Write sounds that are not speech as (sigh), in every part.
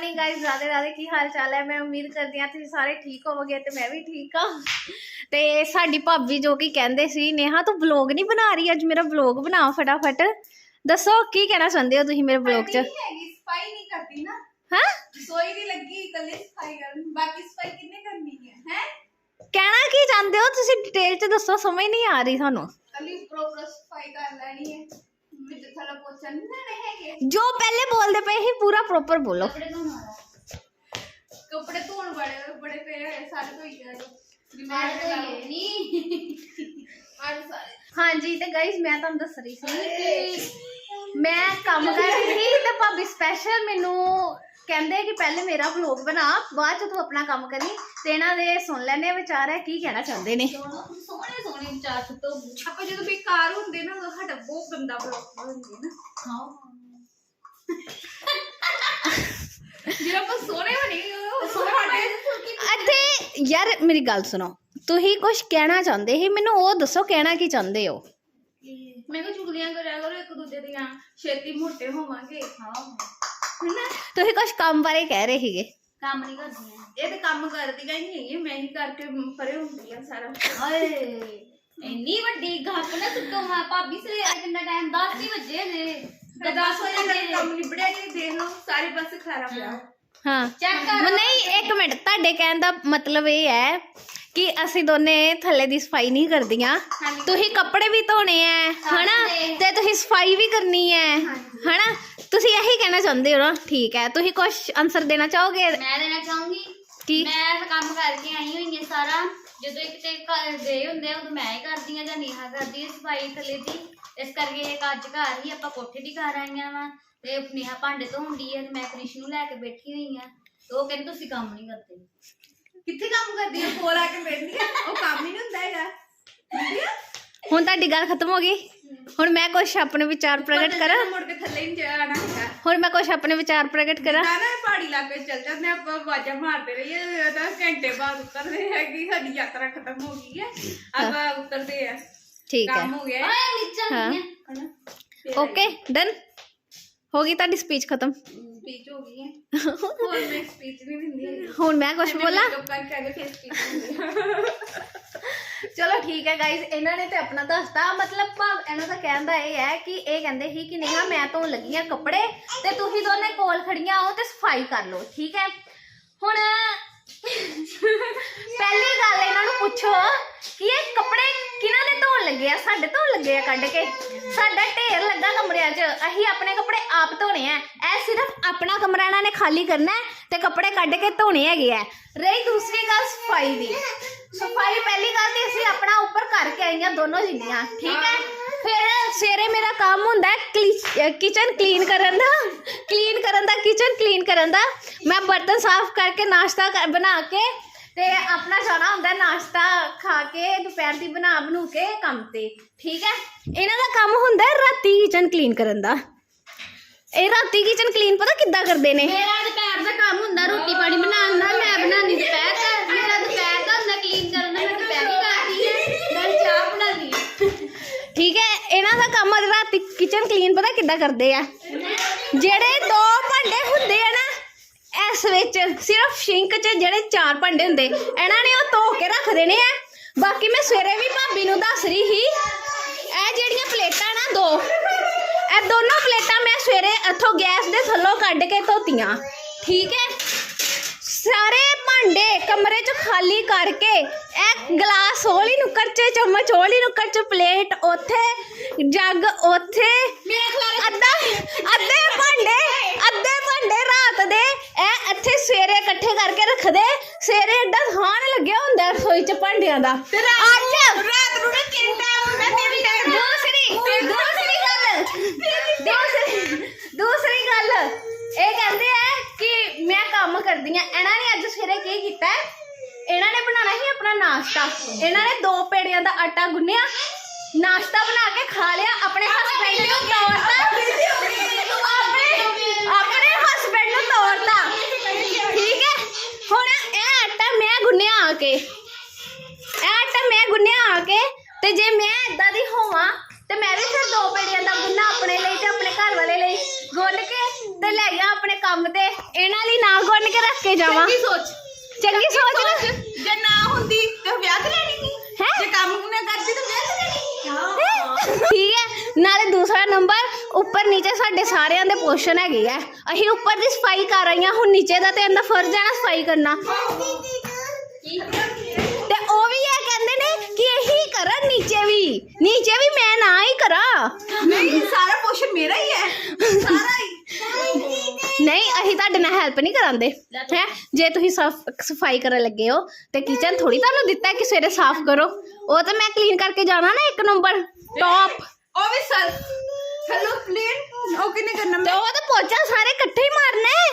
Morning guys Radhe Radhe ਕੀ ਹਾਲ ਚਾਲ ਹੈ? ਮੈਂ ਉਮੀਦ ਕਰਦੀ ਹਾਂ ਤੁਸੀਂ ਸਾਰੇ ਠੀਕ ਹੋਵੋਗੇ ਤੇ ਮੈਂ ਵੀ ਠੀਕ ਹਾਂ। ਤੇ ਸਾਡੀ ਭਾਬੀ ਜੋ ਕਿ ਕਹਿੰਦੇ ਸੀ ਨੇਹਾ ਤੂੰ ਵਲੌਗ ਨਹੀਂ ਬਣਾ ਰਹੀ? ਅੱਜ ਮੇਰਾ ਵਲੌਗ ਬਣਾ ਫਟਾਫਟ। ਦੱਸੋ ਕੀ ਕਹਿਣਾ ਚਾਹੁੰਦੇ ਹੋ ਤੁਸੀਂ ਮੇਰੇ ਵਲੌਗ 'ਚ? ਹੈਗੀ ਸਫ਼ਾਈ ਨਹੀਂ ਕਰਦੀ ਨਾ। ਹਾਂ? ਰਸੋਈ ਦੀ ਲੱਗੀ ਇਕੱਲੀ ਸਫ਼ਾਈ ਕਰਨ। ਬਾਕੀ ਸਫ਼ਾਈ ਕਿੰਨੇ ਕਰਨੀ ਹੈ ਹੈ? ਕਹਿਣਾ ਕੀ ਚਾਹੁੰਦੇ ਹੋ? ਤੁਸੀਂ ਡਿਟੇਲ 'ਚ ਦੱਸੋ ਸਮਝ ਨਹੀਂ ਆ ਰਹੀ ਸਾਨੂੰ ਕੱਲੀ ਉੱਪਰੋਂ ਉੱਪਰੋਂ ਸਫ਼ਾਈ ਕਰ ਲੈਣੀ ਹੈ। ਨਹੀਂ ਹੈਗੇ ਜੋ ਪਹਿਲੇ ਬੋਲਦੇ ਪਏ ਸੀ ਪੂਰਾ ਪ੍ਰੋਪਰ ਬੋਲੋ। ਕੱਪੜੇ ਧੋਣ ਵਾਲਾ। ਕੱਪੜੇ ਧੋਣ ਵਾਲੇ ਬੜੇ ਪਏ ਹੋਏ ਸਾਰੇ ਧੋਈ ਜਾ ਲੋ ਦਿਮਾਗ ਤੇ ਨਹੀਂ ਅੱਜ ਸਾਰੇ। ਹਾਂਜੀ ਤੇ ਗਾਇਸ ਮੈਂ ਤੁਹਾਨੂੰ ਦੱਸ ਰਹੀ ਸੀ ਕਿ ਮੈਂ ਕੰਮ ਕਰ ਰਹੀ ਸੀ ਤੇ ਭਾਬੀ ਸਪੈਸ਼ਲ ਮੈਨੂੰ ਕਹਿੰਦੇ ਕਿ ਪਹਿਲੇ ਮੇਰਾ ਵਲੌਗ ਬਣਾ ਬਾਅਦ ਚ ਤੂੰ ਆਪਣਾ ਕੰਮ ਕਰੀ। ਤੇ ਇਹਨਾਂ ਦੇ ਸੁਣ ਲੈਣੇ ਵਿਚਾਰ ਹੈ ਕੀ ਕਹਿਣਾ ਚਾਹੁੰਦੇ ਨੇ। ਸੋਹਣੇ ਸੋਹਣੇ ਵਿਚਾਰ ਸੁੱਟੋ। ਆਪਾਂ ਜਦੋਂ ਬੇਕਾਰ ਹੁੰਦੇ ਨਾ ਉਦੋਂ ਸਾਡਾ ਬਹੁਤ ਗੰਦਾ ਬਲੌਗ ਹੁੰਦੇ ਨਾ। ਜਿਹੜਾ ਆਪਾਂ ਸੋਹਣੇ ਬਣੇ ਉਹ ਸਾਡੇ ਇੱਥੇ ਯਾਰ ਮੇਰੀ ਗੱਲ ਸੁਣੋ। ਤੁਸੀਂ ਕੁਝ ਕਹਿਣਾ ਚਾਹੁੰਦੇ ਸੀ ਮੈਨੂੰ ਉਹ ਦੱਸੋ ਕਹਿਣਾ ਕੀ ਚਾਹੁੰਦੇ ਹੋ? ਮੈਂ ਕਿਹਾ ਚੁਗਲੀਆਂ ਕਰਿਆ ਕਰੋ ਇੱਕ ਦੂਜੇ ਦੀਆਂ ਛੇਤੀ ਮੋਟੇ ਹੋਵਾਂਗੇ। ਹਾਂ ਹੈਨਾ? ਤੁਸੀਂ ਕੁਝ ਕੰਮ ਬਾਰੇ ਕਹਿ ਰਹੇ ਸੀਗੇ। ਕੰਮ ਨਹੀਂ ਕਰਦੀਆਂ ਇਹ ਤੇ ਕੰਮ ਕਰਦੀਆਂ ਹੀ ਨਹੀਂ ਮੈਂ ਹੀ ਕਰਕੇ ਪਰੇ ਹੁੰਦੀ ਆ ਸਾਰਾ। ਹਾਏ ਇੰਨੀ ਵੱਡੀ ਗੱਪ ਨਾ ਸੁੱਟੋ ਹਾਂ। ਭਾਬੀ ਸਵੇਰੇ ਕਿੰਨਾ ਟਾਈਮ 10 ਹੀ ਵਜੇ ਨੇ ਤੇ 10 ਵਜੇ ਤੱਕ ਕੰਮ ਨਿਬੜਿਆ ਨਹੀਂ ਦੇਖ ਲਓ ਸਾਰੇ ਪਾਸੇ ਖਾਰਾ ਪਿਆ। ਹਾਂ। ਚੈੱਕ ਕਰ ਮ- ਨਹੀਂ ਇੱਕ ਮਿੰਟ। ਤੁਹਾਡੇ ਕਹਿਣ ਦਾ ਮਤਲਬ ਇਹ ਹੈ ਕਿ ਅਸੀਂ ਦੋਨੇ ਥੱਲੇ ਦੀ ਸਫ਼ਾਈ ਨਹੀਂ ਕਰਦੀਆਂ। ਤੁਸੀਂ ਕੱਪੜੇ ਵੀ ਧੋਣੇ ਐ ਹਨਾ? ਤੇ ਤੁਸੀਂ ਸਫ਼ਾਈ ਵੀ ਕਰਨੀ ਐ ਹਨਾ? ਤੁਸੀਂ ਇਹੀ ਕਹਿਣਾ ਚਾਹੁੰਦੇ ਹੋ ਨਾ? ਠੀਕ ਹੈ ਤੁਸੀਂ ਕੁਝ ਆਨਸਰ ਦੇਣਾ ਚਾਹੋਗੇ? ਮੈਂ ਦੇਣਾ ਚਾਹੂੰਗੀ। ਕੀ? ਮੈਂ ਤਾਂ ਕੰਮ ਕਰਕੇ ਆਈ ਹੋਈ ਹਾਂ ਸਾਰਾ। ਜਦੋਂ ਇੱਕ ਤੇ ਘਰ ਗਏ ਹੁੰਦੇ ਆ ਉਦੋਂ ਮੈਂ ਹੀ ਕਰਦੀ ਆ ਜਾਂ ਨੇਹਾ ਕਰਦੀ ਆ ਸਫ਼ਾਈ ਥੱਲੇ ਦੀ। ਇਸ ਕਰਕੇ ਇੱਕ ਅੱਜ ਘਰ ਹੀ ਆਪਾਂ ਕੋਠੇ ਦੀ ਘਰ ਆਈਆਂ ਵਾ। ਤੇ ਨੇਹਾ ਭਾਂਡੇ ਧੋਂਦੀ ਆ ਤੇ ਮੈਂ ਕ੍ਰਿਸ਼ ਨੂੰ ਲੈ ਕੇ ਬੈਠੀ ਹੋਈ ਆ ਤੇ ਉਹ ਕਹਿੰਦੇ ਤੁਸੀਂ ਕੰਮ ਨਹੀਂ ਕਰਦੇ। ਕਿੱਥੇ ਕੰਮ ਕਰਦੀ ਆ? ਕੋਲ ਆ ਕੇ ਬੈਠਦੀ ਆ। ਉਹ ਕੰਮ ਹੀ ਨਹੀਂ ਹੁੰਦਾ ਹੈਗਾ। ਹੁਣ ਤੁਹਾਡੀ ਗੱਲ ਖਤਮ ਹੋ ਗਈ? ਹੁਣ ਮੈਂ ਕੁਝ ਆਪਣੇ ਵਿਚਾਰ ਪ੍ਰਗਟ ਕਰਾਂ? ਮੁੜ ਕੇ ਥੱਲੇ ਨਹੀਂ ਜਾਣਾ ਹੈਗਾ। ਹੁਣ ਮੈਂ ਕੁਝ ਆਪਣੇ ਵਿਚਾਰ ਪ੍ਰਗਟ ਕਰਾਂ? ਨਾ ਨਾ ਪਹਾੜੀ ਇਲਾਕੇ 'ਚ ਚੱਲ ਜਾਂਦੇ ਆਪਾਂ ਆਵਾਜ਼ਾਂ ਮਾਰਦੇ ਰਹੀਏ ਤਾਂ ਘੰਟੇ ਬਾਅਦ ਉਤਰਦੇ ਹੈਗੀ ਸਾਡੀ ਯਾਤਰਾ ਖਤਮ ਹੋ ਗਈ ਹੈ। ਆਪਾਂ ਉਤਰਦੇ ਆ। ਠੀਕ ਹੈ। ਕੰਮ ਹੋ ਗਿਆ। ਓਏ ਨੀਚਾ ਹਾਂ। ਨਹੀਂ ਆ। ਹਨਾ ਓਕੇ ਡਨ। ਹੋ ਗਈ ਤੁਹਾਡੀ ਸਪੀਚ ਖਤਮ। ਸਪੀਚ ਹੋ ਗਈ ਹੈ। ਹੋਰ ਮੈਂ ਸਪੀਚ ਨਹੀਂ ਦਿੰਦੀ ਹੈਗੀ ਹੁਣ ਮੈਂ ਕੁਝ ਬੋਲਾਂ ਮੇਕਅਪ ਕਰਕੇ ਆਗੇ ਫਿਰ ਸਪੀਚ ਦਿੰਦੀ ਚਲੋ ਠੀਕ ਹੈ ਗਾਇਜ਼ ਇਹਨਾਂ ਨੇ ਤੇ ਆਪਣਾ ਦੱਸਤਾ ਮਤਲਬ ਭਾਵ ਇਹਨਾਂ ਦਾ ਕਹਿਣ ਦਾ ਇਹ ਹੈ ਕਿ ਇਹ ਕਹਿੰਦੇ ਸੀ ਕਿ ਨੇਹਾ ਮੈਂ ਧੋਣ ਲੱਗੀ ਆ ਕੱਪੜੇ ਤੇ ਤੁਸੀਂ ਦੋਨੇ ਕੋਲ ਖੜੀਆਂ ਹੋ ਤੇ ਸਫ਼ਾਈ ਕਰ ਲਓ ਠੀਕ ਹੈ ਹੁਣ ਪਹਿਲੀ ਗੱਲ ਇਹਨਾਂ ਨੂੰ ਪੁੱਛੋ ਕਿ ਇਹ ਕੱਪੜੇ ਕਿਹਨਾਂ ਦੇ ਧੋਣ ਲੱਗੇ ਆ? ਸਾਡੇ ਧੋਣ ਲੱਗੇ ਆ ਕੱਢ ਕੇ। ਸਾਡਾ ਢੇਰ ਲੱਗਾ ਕਮਰਿਆਂ 'ਚ। ਅਸੀਂ ਆਪਣੇ ਕੱਪੜੇ ਆਪ ਧੋਣੇ ਆ। ਇਹ ਸਿਰਫ ਆਪਣਾ ਕਮਰਾ ਇਹਨਾਂ ਨੇ ਖਾਲੀ ਕਰਨਾ ਹੈ ਤੇ ਕੱਪੜੇ ਕੱਢ ਕੇ ਧੋਣੇ ਹੈਗੇ ਆ। ਰਹੀ ਦੂਸਰੀ ਗੱਲ ਸਫ਼ਾਈ ਦੀ। ਸਫ਼ਾਈ ਪਹਿਲੀ ਗੱਲ ਤੇ ਅਸੀਂ ਆਪਣਾ ਉੱਪਰ ਕਰਕੇ ਆਈਆਂ ਦੋਨੋਂ ਜਿੰਨੀਆਂ ਠੀਕ ਹੈ? ਫਿਰ ਸਵੇਰੇ ਮੇਰਾ ਕੰਮ ਹੁੰਦਾ ਹੈ ਕਿਚਨ ਕਲੀਨ ਕਰਨ ਦਾ। ਕਲੀਨ ਕਰਨ ਦਾ ਕਿਚਨ ਕਲੀਨ ਕਰਨ ਦਾ। ਮੈਂ ਬਰਤਨ ਸਾਫ਼ ਕਰਕੇ ਨਾਸ਼ਤਾ ਕਰ- ਬਣਾ ਕੇ ਤੇ ਆਪਣਾ ਜਾਣਾ ਹੁੰਦਾ ਨਾਸ਼ਤਾ ਖਾ ਕੇ ਦੁਪਹਿਰ ਦੀ ਬਣਾ ਬਣੂ ਕੇ ਕੰਮ ਤੇ ਠੀਕ ਹੈ? ਇਹਨਾਂ ਦਾ ਕੰਮ ਹੁੰਦਾ ਹੈ ਰਾਤੀ ਕਿਚਨ ਕਲੀਨ ਕਰਨ ਦਾ। ਇਹ ਰਾਤੀ ਕਿਚਨ ਕਲੀਨ ਪਤਾ ਕਿੱਦਾਂ ਕਰਦੇ ਨੇ? ਮੇਰਾ ਦੁਪਹਿਰ ਦਾ ਕੰਮ ਹੁੰਦਾ ਰੋਟੀ ਪਾਣੀ ਬਣਾਉਣ ਦਾ ਮੈਂ ਬਣਾਉਣੀ ਦੁਪਹਿਰ ਦਾ ਮੇਰਾ ਦੁਪਹਿਰ ਦਾ ਹੁੰਦਾ ਕਲੀਨ ਕਰਨ ਦਾ ਮੈਂ ਦੁਪਹਿਰ ਹੀ ਕਰਦੀ ਹੈ ਨਾਲ ਚਾਹ ਬਣਾਉਣੀ ਹੈ। ਠੀਕ ਹੈ ਇਹਨਾਂ ਦਾ ਕੰਮ ਰਾਤੀ ਕਿਚਨ ਕਲੀਨ ਪਤਾ ਕਿੱਦਾਂ ਕਰਦੇ ਆ? ਜਿਹੜੇ ਦੋ ਭਾਂਡੇ ਇਸ ਵਿੱਚ ਸਿਰਫ ਸ਼ਿੰਕ 'ਚ ਜਿਹੜੇ ਚਾਰ ਭਾਂਡੇ ਹੁੰਦੇ, ਇਹਨਾਂ ਨੇ ਉਹ ਧੋ ਕੇ ਰੱਖ ਦੇਣੇ ਆ। ਬਾਕੀ ਮੈਂ ਸਵੇਰੇ ਵੀ ਭਾਬੀ ਨੂੰ ਦੱਸ ਰਹੀ ਸੀ, ਇਹ ਜਿਹੜੀਆਂ ਪਲੇਟਾਂ ਨਾ ਦੋ, ਇਹ ਦੋਨੋਂ ਪਲੇਟਾਂ ਮੈਂ ਸਵੇਰੇ ਇੱਥੋਂ ਗੈਸ ਦੇ ਥੱਲੋਂ ਕੱਢ ਕੇ ਧੋਤੀਆਂ। ਠੀਕ ਹੈ? ਸਾਰੇ ਭਾਂਡੇ ਕਮਰੇ 'ਚ ਖਾਲੀ ਕਰਕੇ ਇਹ ਗਲਾਸ ਹੋਲੀ ਨੁੱਕਰ 'ਚ ਚਮਚ ਹੋਲੀ ਨੁੱਕਰ 'ਚ ਪਲੇਟ ਉੱਥੇ ਜੱਗ ਉੱਥੇ ਅੱਧਾ ਅੱਧੇ ਭਾਂਡੇ ਅੱਧੇ ਭਾਂਡੇ ਰਾਤ ਦੇ ਇਹ ਇੱਥੇ ਸਵੇਰੇ ਇਕੱਠੇ ਕਰਕੇ ਰੱਖਦੇ ਸਵੇਰੇ ਏਡਾ ਖਾਣ ਲੱਗਿਆ ਹੁੰਦਾ ਰਸੋਈ 'ਚ ਭਾਂਡਿਆਂ ਦਾ। ਅੱਜ ਰਾਤ ਨੂੰ ਮੈਂ ਤਿੰਨ ਟਾਈਮ ਦੂਸਰੀ ਕਰਦੀ ਆ ਇਹਨਾਂ ਨੇ ਅੱਜ ਸਵੇਰੇ ਕੀ ਕੀਤਾ ਹੈ? ਇਹਨਾਂ ਨੇ ਬਣਾਉਣਾ ਸੀ ਆਪਣਾ ਨਾਸ਼ਤਾ। ਇਹਨਾਂ ਨੇ ਦੋ ਪੇੜਿਆਂ ਦਾ ਆਟਾ ਗੁੰਨਿਆ ਨਾਸ਼ਤਾ ਬਣਾ ਕੇ ਖਾ ਲਿਆ। ਆਪਣੇ ਹਸਬੰਡ ਨੂੰ ਤੋਰਤਾ। ਆਪਣੇ ਆਪਣੇ ਹਸਬੰਡ ਨੂੰ ਤੋਰਤਾ। ਠੀਕ ਹੈ? ਹੁਣ ਇਹ ਆਟਾ ਮੈਂ ਗੁੰਨਿਆ ਆ ਕੇ। ਇਹ ਆਟਾ ਮੈਂ ਗੁੰਨਿਆ ਆ ਕੇ ਤੇ ਜੇ ਮੈਂ ਇਦਾਂ ਦੀ ਹੋਵਾਂ ਤੇ ਮੈਂ ਵੀ ਫਿਰ ਦੋ ਪੇੜੀਆਂ ਦਾ ਗੁੰਨਾ ਆਪਣੇ ਲਈ ਤੇ ਆਪਣੇ ਘਰ ਵਾਲੇ ਲਈ। ਗੁੰਨ ਕੇ ਤੇ ਲੈ ਗਿਆ ਆਪਣੇ ਕੰਮ ਤੇ। ਇਹਨਾਂ ਲਈ ਨਾ ਕੇ ਜਾਵਾਂ। ਚੰਗੀ ਸੋਚ। ਚੰਗੀ ਸੋਚ ਨਾ। ਜੇ ਨਾ ਹੁੰਦੀ ਤੇ ਵਿਆਹ ਤੇ ਲੈਣੀ ਹੈਂ? ਜੇ ਕੰਮ ਨਾ ਕਰਦੀ ਤਾਂ ਵਿਆਹ ਤੇ ਲੈਣੀ ਠੀਕ ਹੈ। ਨਾਲੇ ਦੂਸਰਾ ਨੰਬਰ ਉੱਪਰ ਨੀਚੇ ਸਾਡੇ ਸਾਰਿਆਂ ਦੇ ਪੋਸ਼ਨ ਹੈਗੇ ਆ। ਅਸੀਂ ਉੱਪਰ ਦੀ ਸਫ਼ਾਈ ਕਰ ਰਹੀਆਂ ਹੁਣ ਨੀਚੇ ਦਾ ਤੇ ਇਹਦਾ ਫਰਜ਼ ਹੈ ਨਾ ਸਫ਼ਾਈ ਕਰਨਾ ਤੇ ਉਹ ਵੀ ਇਹ ਕਹਿੰਦੇ ਨੇ ਕਿ ਇਹੀ ਕਰਨ ਨੀਚੇ ਵੀ ਨੀਚੇ ਵੀ ਮੈਂ ਨਾ ਹੀ ਕਰਾਂ ਨਹੀਂ ਸਾਰਾ ਪੋਸ਼ਨ ਮੇਰਾ ਹੀ ਹੈ ਸਾਰਾ ਹੀ ਨਹੀਂ ਅਸੀਂ ਤੁਹਾਡੇ ਨਾਲ ਹੈਲਪ ਨਹੀਂ ਕਰਾਂਦੇ ਹੈ ਜੇ ਤੁਸੀਂ ਸਾਫ਼ ਸਫ਼ਾਈ ਕਰਨ ਲੱਗੇ ਹੋ ਤੇ ਕਿਚਨ ਥੋੜੀ ਤੁਹਾਨੂੰ ਦਿੱਤਾ ਹੈ ਕਿ ਸਵੇਰੇ ਸਾਫ਼ ਕਰੋ ਉਹ ਤਾਂ ਮੈਂ ਕਲੀਨ ਕਰਕੇ ਜਾਣਾ ਨਾ ਇੱਕ ਨੰਬਰ ਟੌਪ ਉਹ ਵੀ ਸਰ ਹੈਲੋ ਪਲੇਨ ਉਹ ਕਿਨੇ ਕਰਨਾ ਤੇ ਉਹ ਤਾਂ ਪੋਚਾ ਸਾਰੇ ਇਕੱਠੇ ਹੀ ਮਾਰਨਾ ਹੈ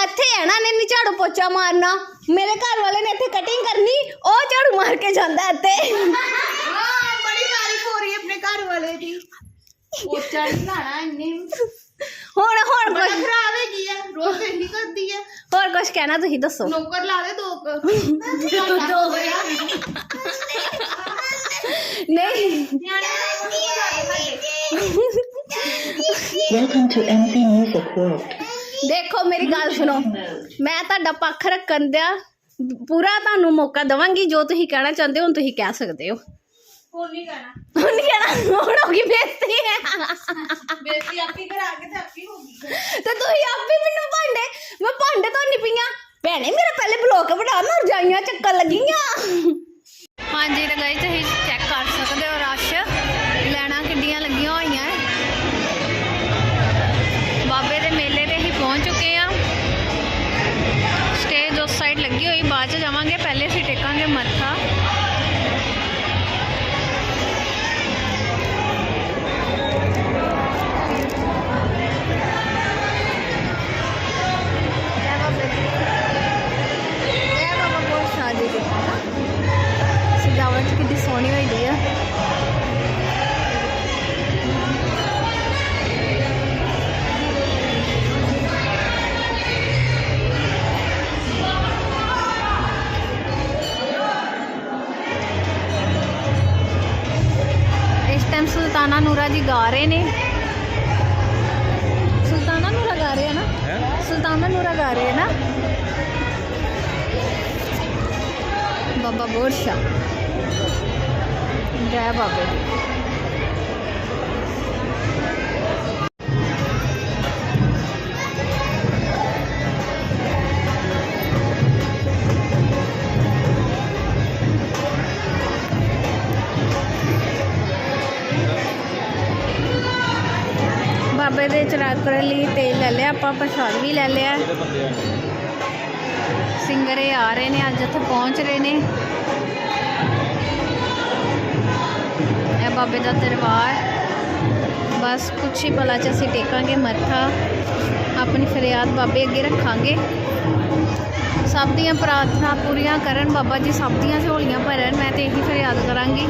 ਇੱਥੇ ਹੈ ਨਾ ਨੇ ਨੀ ਝਾੜੂ ਪੋਚਾ ਮਾਰਨਾ। ਮੇਰੇ ਘਰ ਵਾਲੇ ਨੇ ਇੱਥੇ ਕਟਿੰਗ ਕਰਨੀ ਉਹ ਝਾੜੂ ਮਾਰ ਕੇ ਜਾਂਦਾ ਇੱਥੇ। ਹਾਂ ਬੜੀ ਤਾਰੀਫ ਹੋ ਰਹੀ ਹੈ ਆਪਣੇ ਘਰ ਵਾਲੇ ਦੀ। ਪੋਚਾ ਨਹੀਂ ਲਾਣਾ ਇੰਨੇ। ਹੁਣ ਹੁਣ ਬੜਾ ਕੁਛ ਖਰਾਬ ਹੈਗੀ ਆ ਰੋਜ਼ ਇੰਨੀ ਕਰਦੀ ਹੈ ਹੋਰ ਕੁਛ ਕਹਿਣਾ ਤੁਸੀਂ ਦੱਸੋ। ਨੌਕਰ ਲਾ ਦੇ ਦੋ ਕੁ। ਨਹੀਂ। (laughs) Welcome to MC Music World. ਦੇਖੋ ਮੇਰੀ ਗੱਲ ਸੁਣੋ. ਮੈਂ ਤੁਹਾਡਾ ਪੱਖ ਰੱਖਣ ਦਿਆ। ਪੂਰਾ ਤੁਹਾਨੂੰ ਮੌਕਾ ਦਵਾਂਗੀ ਜੋ ਤੁਸੀਂ ਕਹਿਣਾ ਚਾਹੁੰਦੇ ਹੋ ਹੁਣ ਤੁਸੀਂ ਕਹਿ ਸਕਦੇ ਹੋ। ਹੁਣ ਨਹੀਂ ਕਹਿਣਾ? ਹੁਣ ਨਹੀਂ ਕਹਿਣਾ? ਹੁਣ ਹੋ ਗਈ ਬੇਇੱਜ਼ਤੀ। ਆਪੀ ਕਰਾ ਕੇ ਤੇ ਆਪੀ ਹੋ ਗਈ। ਤੇ ਤੁਸੀਂ ਆਪੇ ਮੈਨੂੰ ਭਾਂਡੇ ਮੈਂ ਭਾਂਡੇ ਧੋਣੀ ਪਈਆਂ ਭੈਣੇ ਮੇਰਾ ਪਹਿਲੇ ਬਲੌਕ ਬਣਾ ਨਾ ਰਜਾਈਆਂ ਚੱਕਣ ਲੱਗੀਆਂ। ਹਾਂਜੀ ਤਾਂ ਗਾਇਸ ਤੁਸੀਂ ਚੈੱਕ ਕਰ ਸਕਦੇ ਹੋ ਰਸ਼ ਲੈਣਾ ਕਿੱਡੀਆਂ Barene ਬਾਬੇ ਦੇ ਚਰਾਗ ਕਰਨ ਲਈ ਤੇਲ ਲੈ ਲਿਆ, ਆਪਾਂ ਪ੍ਰਸ਼ਾਦ ਵੀ ਲੈ ਲਿਆ। ਸਿੰਗਰੇ ਆ ਰਹੇ ਨੇ, ਅੱਜ ਇੱਥੇ ਪਹੁੰਚ ਰਹੇ ਨੇ। ਇਹ ਬਾਬੇ ਦਾ ਦਰਬਾਰ। ਬਸ ਕੁਛ ਹੀ ਪਲਾ ਚ ਅਸੀਂ ਟੇਕਾਂਗੇ ਮੱਥਾ। ਆਪਣੀ ਫਰਿਆਦ ਬਾਬੇ ਅੱਗੇ ਰੱਖਾਂਗੇ। ਸਭ ਦੀਆਂ ਪ੍ਰਾਰਥਨਾ ਪੂਰੀਆਂ ਕਰਨ, ਬਾਬਾ ਜੀ ਸਭ ਦੀਆਂ ਝੋਲੀਆਂ ਭਰਨ, ਮੈਂ ਤੇ ਇਹੀ ਫਰਿਆਦ ਕਰਾਂਗੀ।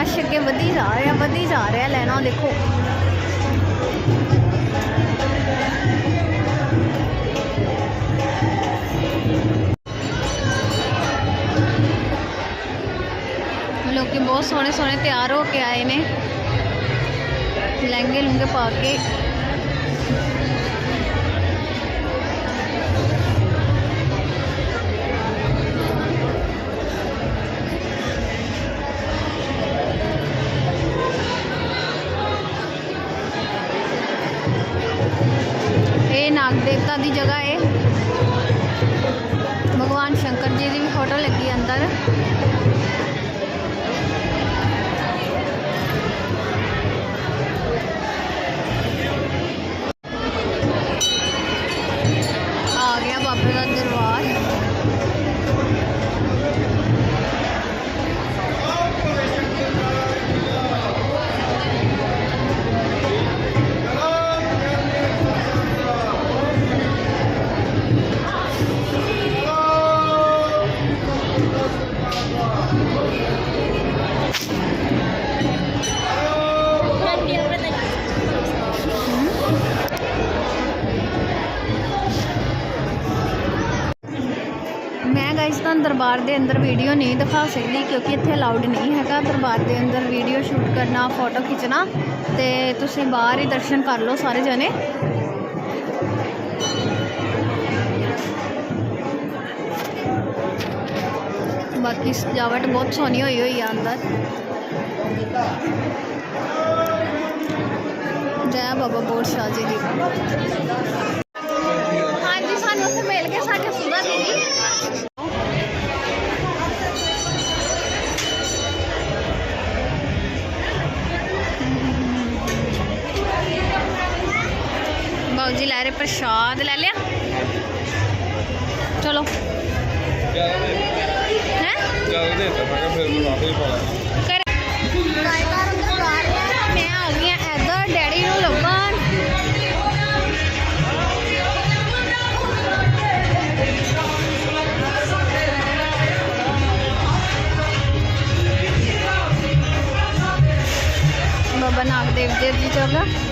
ਰਸ਼ ਅੱਗੇ ਵਧੀ ਜਾ ਰਿਹਾ, ਵਧੀ ਜਾ ਰਿਹਾ ਲੈਣਾ, ਦੇਖੋ। ਲੋਕੀ ਬਹੁਤ ਸੋਹਣੇ ਸੋਹਣੇ ਤਿਆਰ ਹੋ ਕੇ ਆਏ ਨੇ। ਲਹਿੰਗੇ ਲੁੰਗੇ ਪਾ ਕੇ। ਦੇਵਤਾ ਦੀ ਜਗ੍ਹਾ ਹੈ ਦਰਬਾਰ ਦੇ ਅੰਦਰ ਵੀਡੀਓ ਨਹੀਂ ਦਿਖਾ ਸਕਦੀ ਕਿਉਂਕਿ ਇੱਥੇ ਅਲਾਉਡ ਨਹੀਂ ਹੈਗਾ। ਦਰਬਾਰ ਦੇ ਅੰਦਰ ਵੀਡੀਓ ਸ਼ੂਟ ਕਰਨਾ ਫੋਟੋ ਖਿੱਚਣਾ ਤੇ ਤੁਸੀਂ ਬਾਹਰ ਹੀ ਦਰਸ਼ਨ ਕਰ ਲਓ ਸਾਰੇ ਜਣੇ। ਬਾਕੀ ਸਜਾਵਟ ਬਹੁਤ ਸੋਹਣੀ ਹੋਈ ਹੋਈ ਆ ਅੰਦਰ। ਜੈ ਬਾਬਾ ਬੋਰ ਸ਼ਾਹ ਜੀ ਦੀ। ਹਾਂਜੀ, ਸਾਨੂੰ ਉੱਥੇ ਮਿਲ ਕੇ ਸਾਡੇ ਸੁਧਾ ਦੀਦੀ ਬਾਊ ਪ੍ਰਸ਼ਾਦ ਲੈ ਲਿਆ। ਚਲੋ। ਹੈ? ਜ਼ਿਆਦਾ ਦੇ ਦਿੱਤਾ ਮੈਂ ਕਿਹਾ ਫਿਰ ਮੈਂ ਵਾਪਸ ਹੀ ਪਾਣਾ ਕਰ ਮੈਂ ਆ ਗਈ ਆ ਇੱਧਰ, ਡੈਡੀ ਨੂੰ ਲੱਭਣ। ਬਾਬਾ ਨਾਗਦੇਵ ਜੀ ਦੀ ਜਗ੍ਹਾ।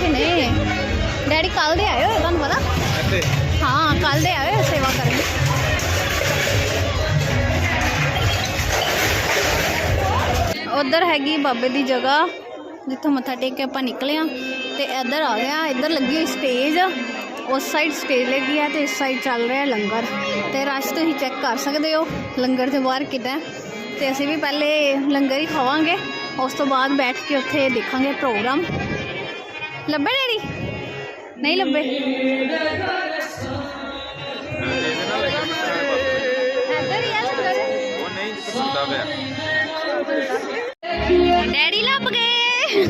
ਕਿੱਥੇ ਨੇ। ਡੈਡੀ ਕੱਲ ਦੇ ਆਏ ਹੋਏ ਤੁਹਾਨੂੰ ਪਤਾ? ਹਾਂ ਕੱਲ ਦੇ ਆਏ ਹੋਏ ਸੇਵਾ ਕਰਨ। ਉਧਰ ਹੈਗੀ ਬਾਬੇ ਦੀ ਜਗ੍ਹਾ ਜਿੱਥੋਂ ਮੱਥਾ ਟੇਕ ਕੇ ਆਪਾਂ ਨਿਕਲੇ ਆ। ਤੇ ਇੱਧਰ ਆ ਗਿਆ ਇੱਧਰ ਲੱਗੀ ਹੋਈ ਸਟੇਜ। ਉਸ ਸਾਈਡ ਸਟੇਜ ਲੱਗੀ ਹੈ ਤੇ ਇਸ ਸਾਈਡ ਚੱਲ ਰਿਹਾ ਲੰਗਰ। ਤੇ ਰਸ਼ ਤੁਸੀਂ ਚੈੱਕ ਕਰ ਸਕਦੇ ਹੋ ਲੰਗਰ ਦੇ ਬਾਹਰ ਕਿੱਦਾਂ। ਤੇ ਅਸੀਂ ਵੀ ਪਹਿਲੇ ਲੰਗਰ ਹੀ ਖਾਵਾਂਗੇ ਉਸ ਤੋਂ ਬਾਅਦ ਬੈਠ ਕੇ ਉੱਥੇ ਦੇਖਾਂਗੇ ਪ੍ਰੋਗਰਾਮ। ਲੱਭੇ ਡੈਡੀ ਨਹੀਂ ਲੱਭੇ ਇੱਧਰ ਹੀ ਆ ਲੰਗਰ ਉਹ ਨਹੀਂ ਸੁਣਦਾ ਪਿਆ ਡੈਡੀ ਲੱਭ ਗਏ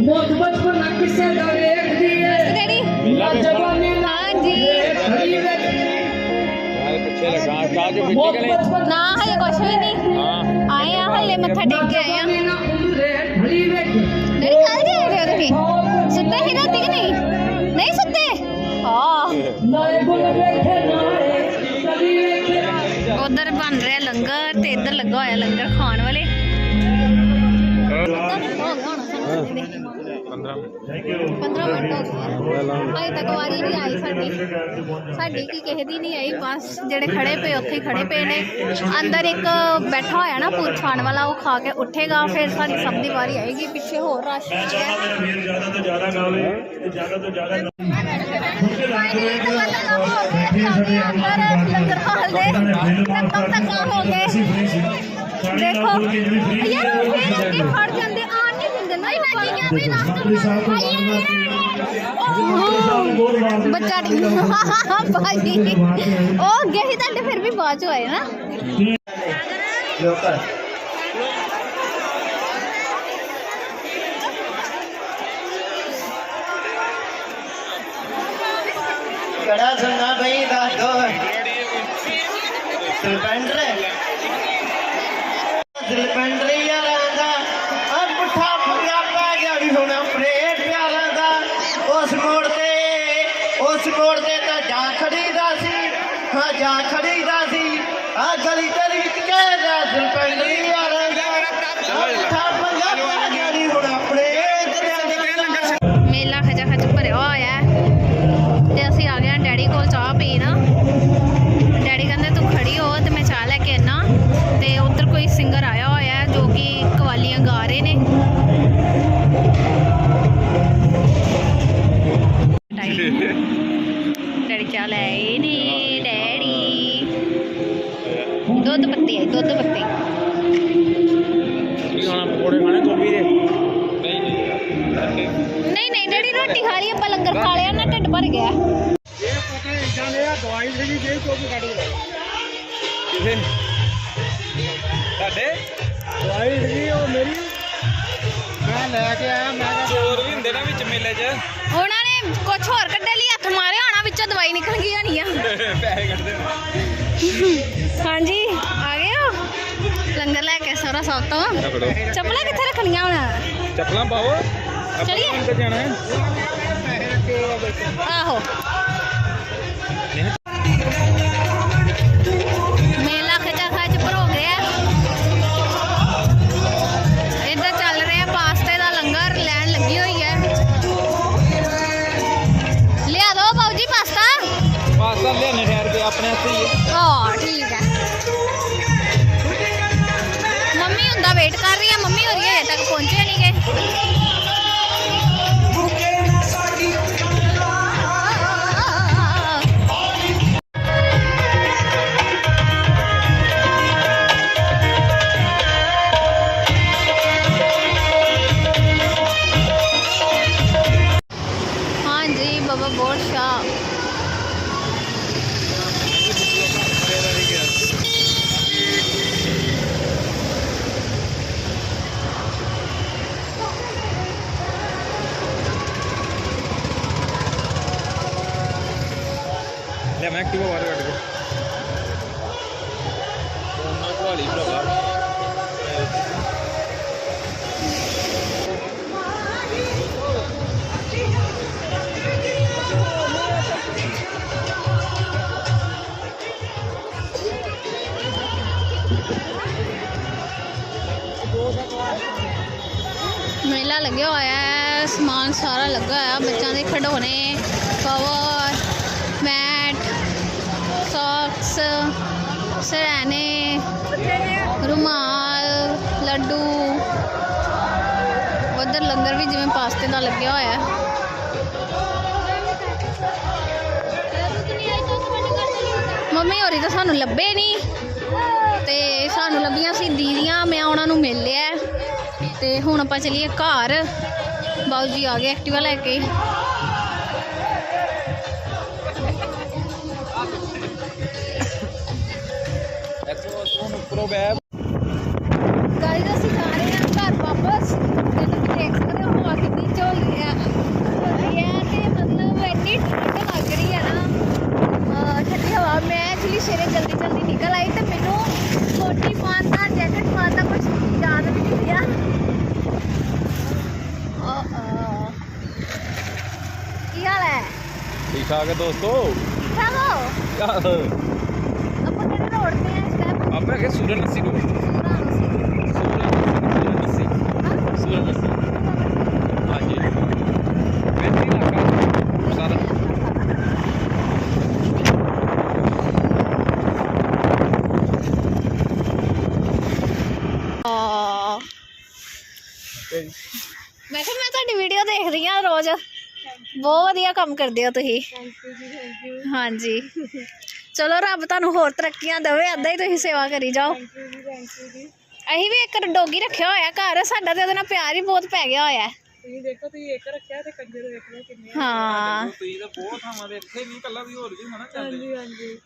ਮੋਤ ਬਚਪਨ ਕਿਸੇ ਦਾ ਵੇਖਦੀ ਏ ਡੈਡੀ ਜਵਾਨੀ ਹਾਂਜੀ ਖੜੀ ਵੇਖ ਯਾਰ ਪਿੱਛੇ ਲਗਾ ਚਾਹ ਜੋ ਮੋਤ ਮਿੱਟੀ ਗਲੇ ਬਚਪਨ ਨਾ ਹਲੇ ਕੁਛ ਵੀ ਨਹੀਂ ਹਾਂ ਤੁਸੀਂ ਸੁੱਤੇ ਹੀ ਰਾਤੀ ਕਿ ਨਹੀਂ ਨਹੀਂ ਸੁੱਤੇ ਹਾਂ ਨਾਲੇ ਨਾਲੇ ਉਧਰ ਬਣ ਰਿਹਾ ਲੰਗਰ ਤੇ ਇੱਧਰ ਲੱਗਾ ਹੋਇਆ ਲੰਗਰ ਖਾਣ ਵਾਲੇ ਹੋ 15 ਮਿੰਟ ਹੋ ਗਏ ਅਜੇ ਤੱਕ ਵਾਰੀ ਨਹੀਂ ਆਈ ਸਾਡੀ। ਸਾਡੀ ਕੀ ਕਿਸੇ ਦੀ ਨਹੀਂ ਆਈ, ਬਸ ਜਿਹੜੇ ਖੜੇ ਪਏ ਉੱਥੇ ਹੀ ਖੜੇ ਪਏ ਨੇ। ਅੰਦਰ ਇੱਕ ਬੈਠਾ ਹੋਇਆ ਨਾ ਪੂਛ ਖਾਣ ਵਾਲਾ, ਉਹ ਖਾ ਕੇ ਉੱਠੇਗਾ। ਫਿਰ ਸਾਡੀ ਸਭ ਦੀ ਵਾਰੀ ਆਏਗੀ, ਪਿੱਛੇ ਹੋਰ ਰਸ਼ ਹੈ ਜ਼ਿਆਦਾ ਤੋਂ ਜ਼ਿਆਦਾ ਗਾਵੇ ਤੇ ਜ਼ਿਆਦਾ ਤੋਂ ਜ਼ਿਆਦਾ ਲੰਗਰ ਹਾਲ ਦੇ ਧੱਕਾ ਧੱਕਾ ਹੋ। ਗਏ ਦੇਖੋ ਯਾਰ ਉਹ ਅੱਗੇ ਫੜ ਜਾਂਦੇ ਆਣ ਨਹੀਂ ਦਿੰਦੇ ਨਾ ਮੈਂ ਬੱਚਾ ਨਹੀਂ ਭਾਈ ਉਹ ਅੱਗੇ ਹੀ ਤੁਹਾਡੇ ਫਿਰ ਵੀ ਬਾਅਦ ਚ ਆਏ ਨਾ ਕੜਾ ਸੁਣਨਾ ਬਈ ਦੱਸ ਦੋ ਸਰਪੰਡਰ ਸਰਪੰਡਰ ਯਾਰਾਂ ਦਾ ਆ ਪੁੱਠਾ ਪੱਗਾ ਪੈ ਗਿਆ ਵੀ ਹੁਣ ਪਰੇਡ ਪਿਆਰਾਂ ਦਾ ਉਸ ਮੋੜ ਤੇ ਉਸ ਮੋੜ ਤੇ ਤਾਂ ਜਾ ਖੜੀਦਾ ਹਾਂ ਜਾ ਖੜੀਦਾ ਸੀ ਆ ਗਲੀ ਤੇਰੀ ਵਿੱਚ ਕਹਿਦਾ ਸਰਪੰਡਰ ਯਾਰਾਂ? ਦਾ ਆਹ ਪੁੱਠਾ ਪੱਗਾ ਪੈ ਗਿਆ ਭਰ ਗਿਆ ਕਿਥੇ ਤੁਹਾਡੇ? ਦਵਾਈ ਸੀ ਉਹ ਮੇਰੀ। ਮੈਂ ਲੈ ਕੇ ਆਇਆ ਮੈਂ ਚੋਰ ਵੀ ਹੁੰਦੇ ਨਾ ਵਿੱਚ ਮੇਲੇ 'ਚ। ਉਹਨਾਂ ਨੇ ਕੁਝ ਹੋਰ ਕੱਢੇ ਲਈ ਹੱਥ ਮਾਰਿਆ ਹੋਣਾ ਵਿੱਚੋਂ ਦਵਾਈ ਨਿਕਲ ਗਈ ਹੋਣੀ ਆ। ਪੈਸੇ ਕੱਢਦੇ ਨੇ। ਹਾਂਜੀ ਆ ਗਏ ਹੋ? ਲੰਗਰ ਲੈ ਕੇ ਸੋਰਾ ਸਾਹਿਬ ਤੋਂ। ਪਕੜੋ ਚੱਪਲਾਂ ਕਿੱਥੇ ਰੱਖਣੀਆਂ ਹੁਣ? ਚੱਪਲਾਂ ਪਾਓ। ਚਲੀਏ। ਜਾਣਾ ਹੈ। ਆਹੋ ਮੇਲਾ ਲੱਗਿਆ ਹੋਇਆ ਹੈ, ਸਮਾਨ ਸਾਰਾ ਲੱਗਾ ਹੋਇਆ, ਬੱਚਿਆਂ ਦੇ ਖਿਡੌਣੇ, ਕਵਰ, ਮੈਟ, ਸੌਕਸ ਸਰੈਣੇ ਰੁਮਾਲ, ਲੱਡੂ। ਉਧਰ ਲੰਗਰ ਵੀ ਜਿਵੇਂ ਪਾਸਤੇ ਦਾ ਲੱਗਿਆ ਹੋਇਆ ਹੈ। ਮੰਮੀ ਹੋਰੀ ਤਾਂ ਸਾਨੂੰ ਲੱਭੇ ਨਹੀਂ ਤੇ ਸਾਨੂੰ ਲੱਭੀਆਂ ਸੀ ਦੀਦੀਆਂ, ਮੈਂ ਉਹਨਾਂ ਨੂੰ ਮਿਲ ਲਿਆ। ਤੇ ਹੁਣ ਆਪਾਂ ਚਲੀਏ ਘਰ। ਬਾਊ ਜੀ ਆ ਗਏ ਐਕਟਿਵਾ ਲੈ ਕੇ। ਉੱਪਰੋਂ ਬੈ ਗਾਇਸ ਅਸੀਂ ਜਾ ਰਹੇ ਹਾਂ ਘਰ ਵਾਪਸ। ਤੇ ਤੁਸੀਂ ਦੇਖ ਸਕਦੇ ਹੋ ਹਵਾ ਕਿੰਨੀ ਝੋਲੀ ਹੈ। ਝੋਲੀ ਹੈ ਤੇ ਮਤਲਬ ਇੰਨੀ ਠੰਡ ਲੱਗ ਰਹੀ ਹੈ ਨਾ। ਠੰਡੀ ਹਵਾ। ਮੈਂ ਐਕਚੁਅਲੀ ਸਵੇਰੇ ਜਲਦੀ ਜਲਦੀ ਨਿਕਲ ਆਈ ਤੇ ਮੈਨੂੰ ਕੋਟੀ ਪਾਉਣ ਦਾ ਜੈਕਟ ਪਾਉਣ ਦਾ ਕੁਝ ਯਾਦ ਵੀ ਨਹੀਂ ਰਿਹਾ ਓ ਕੀ ਹਾਲ ਹੈ ਹੈ ਦੋਸਤੋ। ਹੋ ਆਹ, ਆਪਾਂ ਕਿਹੜੇ ਰੋਡ ਤੇ ਆ? ਇਸ ਟਾਈਮ ਆਪਾਂ ਕਿ ਸੂਰਨ ਨਸੀ ਨੂੰ ਸੂਰਾਂ ਅਸੀਂ ਸੂਰਨ ਨਸੀ ਹਾਂ ਸੂਰਨ ਨਸੀ ਹਾਂਜੀ ਵੈਸੀ ਇਲਾਕਾ ਸਾਰਾ ਆ ਮੈਂ ਕਿਹਾ ਮੈਂ ਤੁਹਾਡੀ ਵੀਡੀਓ ਦੇਖਦੀ ਆ ਰੋਜ਼ ਬਹੁਤ ਵਧੀਆ ਕੰਮ ਕਰਦੇ ਹੋ ਤੁਸੀਂ। ਹਾਂਜੀ। ਚਲੋ ਰੱਬ ਤੁਹਾਨੂੰ ਹੋਰ ਤਰੱਕੀਆਂ ਦੇਵੇ ਏਦਾਂ ਹੀ ਤੁਸੀਂ ਸੇਵਾ ਕਰੀ ਜਾਓ। ਅਸੀਂ ਵੀ ਇੱਕ ਡੋਗੀ ਰੱਖਿਆ ਹੋਇਆ ਘਰ ਸਾਡਾ ਤੇ ਉਹਦੇ ਨਾਲ ਪਿਆਰ ਹੀ ਬਹੁਤ ਪੈ ਗਿਆ ਹੋਇਆ। ਤੁਸੀਂ ਦੇਖੋ ਤੁਸੀਂ ਇੱਕ ਰੱਖਿਆ ਤੇ ਕੰਜਰ ਵੇਖ ਲਓ ਕਿੰਨੇ ਹਾਂ। ਤੁਸੀਂ ਤਾਂ ਬਹੁਤ ਥਾਵਾਂ ਦੇ ਇੱਥੇ ਨਹੀਂ ਕੱਲਾ ਵੀ ਹੋਰ ਵੀ ਹਨਾ ਚੱਲਦੇ ਹਾਂਜੀ ਹਾਂਜੀ।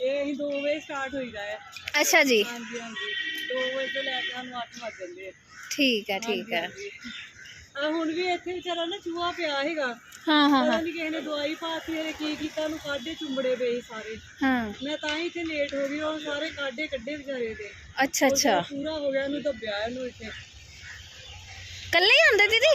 ਇਹ ਅਸੀਂ 2 ਵਜੇ ਸਟਾਰਟ ਹੋਈਦਾ ਹੈ। ਅੱਛਾ ਜੀ। ਹਾਂਜੀ ਹਾਂਜੀ। 2 ਵਜੇ ਤੋਂ ਲੈ ਕੇ ਸਾਨੂੰ 8 ਵੱਜ ਜਾਂਦੇ ਆ। ਠੀਕ ਹੈ ਠੀਕ ਹੈ। ਆ ਹੁਣ ਵੀ ਇੱਥੇ ਵਿਚਾਰਾ ਨਾ ਚੂਹਾ ਪਿਆ ਹੈਗਾ। ਹਾਂ ਹਾਂ ਪਤਾ ਹਾਂ। ਨਹੀਂ ਕਿਸੇ ਨੇ ਦਵਾਈ ਪਾਤੀ ਇਹਨੇ ਕੀ ਕੀਤਾ ਉਹਨੂੰ ਕਾਢੇ ਚੁੰਬੜੇ ਪਏ ਸਾਰੇ। ਹਾਂ। ਮੈਂ ਤਾਂ ਹੀ ਇੱਥੇ ਲੇਟ ਹੋ ਗਈ ਉਹ ਸਾਰੇ ਕਾਢੇ ਕੱਢੇ ਵਿਚਾਰੇ ਦੇ। ਅੱਛਾ ਅੱਛਾ। ਪੂਰਾ ਹੋ ਗਿਆ ਉਹਨੂੰ ਦੱਬਿਆ ਇਹਨੂੰ ਇੱਥੇ। ਕੱਲੇ ਹੀ ਆਉਂਦੇ ਦੀਦੀ?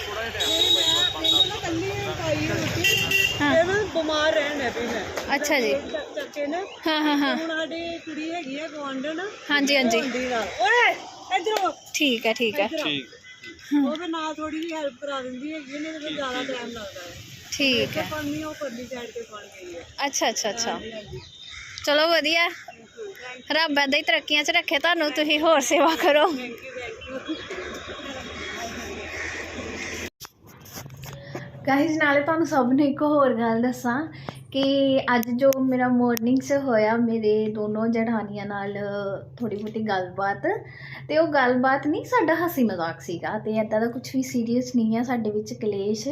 ਇਹਨੂੰ ਨਾ ਕੱਲੀ ਪਾਈ ਰੋਟੀ ਹਾਂ। ਇਹਨੂੰ ਬਿਮਾਰ ਰਹਿਣ ਹੈ ਵੀ ਮੈਂ। ਅੱਛਾ ਜੀ। ਚੱਕ ਚੱਕ ਕੇ ਨਾ ਹਾਂ ਹਾਂ ਹਾਂ। ਹੁਣ ਸਾਡੇ ਕੁੜੀ ਹੈਗੀ ਆ ਗਵਾਂਢਣ ਹਾਂਜੀ ਹਾਂਜੀ। ਹੁੰਦੀ ਨਾਲ ਓਏ ਇਧਰੋਂ ਠੀਕ ਹੈ ਠੀਕ ਹੈ। ਠੀਕ। ਉਹ ਵੀ ਨਾਲ ਥੋੜੀ ਜਿਹੀ ਹੈਲਪ ਕਰਾ ਦਿੰਦੀ ਹੈਗੀ ਇਹਨੇ ਤੇ ਫਿਰ ਜ਼ਿਆਦਾ ਟਾਈਮ ਲੱਗਦਾ ਹੈ। ਠੀਕ ਹੈ। ਪਾਣੀ ਉਹ ਪਰਲੀ ਸਾਈਡ ਤੇ ਬਣ ਗਈ ਹੈ। ਅੱਛਾ ਅੱਛਾ ਅੱਛਾ। ਚਲੋ ਵਧੀਆ। ਰੱਬ ਏਦਾਂ ਹੀ ਤਰੱਕੀਆਂ 'ਚ ਰੱਖੇ ਤੁਹਾਨੂੰ ਤੁਸੀਂ ਹੋਰ ਸੇਵਾ ਕਰੋ। ਗਾਇਸ ਨਾਲੇ ਤੁਹਾਨੂੰ ਸਭ ਨੂੰ ਇੱਕ ਹੋਰ ਗੱਲ ਦੱਸਾਂ ਕਿ ਅੱਜ ਜੋ ਮੇਰਾ ਮਾਰਨਿੰਗ 'ਚ ਹੋਇਆ ਮੇਰੇ ਦੋਨੋਂ ਜਠਾਨੀਆਂ ਨਾਲ ਥੋੜੀ ਬਹੁਤੀ ਗੱਲਬਾਤ ਤੇ ਉਹ ਗੱਲਬਾਤ ਨਹੀਂ, ਸਾਡਾ ਹਸੀ ਮਜ਼ਾਕ ਸੀਗਾ ਤੇ ਐਦਾਂ ਦਾ ਕੁਝ ਵੀ ਸੀਰੀਅਸ ਨਹੀਂ ਹੈ ਸਾਡੇ ਵਿੱਚ ਕਲੇਸ਼